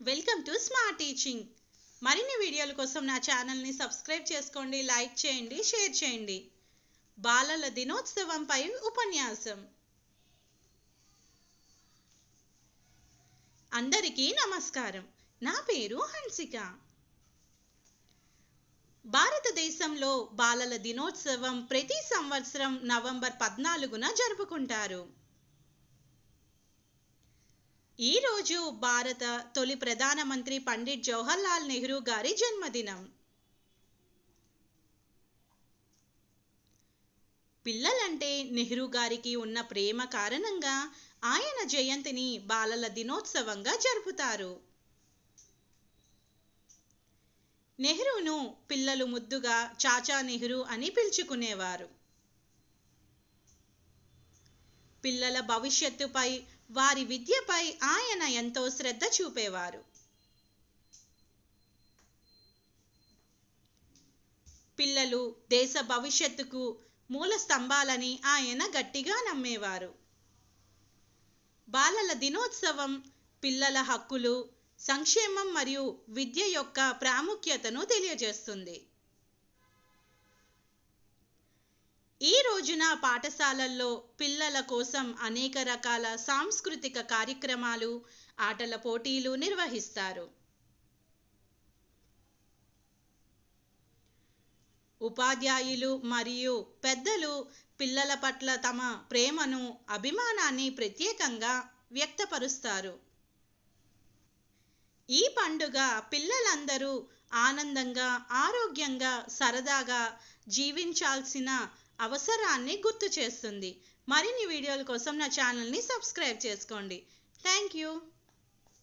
Welcome to smart teaching. మరిన్ని వీడియోల కోసం నా ఛానల్ని సబ్స్క్రైబ్ చేసుకోండి లైక్ చేయండి షేర్ చేయండి. బాలల దినోత్సవంపై ఉపన్యాసం. అందరికీ నమస్కారం. నా పేరు హన్సిక. భారతదేశంలో బాలల దినోత్సవం ప్రతి సంవత్సరం నవంబర్ పద్నాలుగున జరుపుకుంటారు. ఈ రోజు భారత తొలి ప్రధానమంత్రి పండిట్ జవహర్లాల్ నెహ్రూ గారి జన్మదినం. పిల్లలంటే నెహ్రూ గారికి ఉన్న ప్రేమ కారణంగా ఆయన జయంతిని బాలల దినోత్సవంగా జరుపుతారు. నెహ్రూను పిల్లలు ముద్దుగా చాచా నెహ్రూ అని పిలుచుకునేవారు. పిల్లల భవిష్యత్తుపై వారి విద్యపై ఆయన ఎంతో శ్రద్ధ చూపేవారు. పిల్లలు దేశ భవిష్యత్తుకు మూల స్తంభాలని ఆయన గట్టిగా నమ్మేవారు. బాలల దినోత్సవం పిల్లల హక్కులు సంక్షేమం మరియు విద్య యొక్క ప్రాముఖ్యతను తెలియజేస్తుంది. ఈ రోజున పాఠశాలల్లో పిల్లల కోసం అనేక రకాల సాంస్కృతిక కార్యక్రమాలు ఆటల పోటీలు నిర్వహిస్తారు. ఉపాధ్యాయులు మరియు పెద్దలు పిల్లల పట్ల తమ ప్రేమను అభిమానాన్ని ప్రత్యేకంగా వ్యక్తపరుస్తారు. ఈ పండుగ పిల్లలందరూ ఆనందంగా ఆరోగ్యంగా సరదాగా జీవించాల్సిన అవసరాన్ని గుర్తు చేస్తుంది. మరిన్ని వీడియోల కోసం నా ఛానల్ని సబ్స్క్రైబ్ చేసుకోండి. Thank you.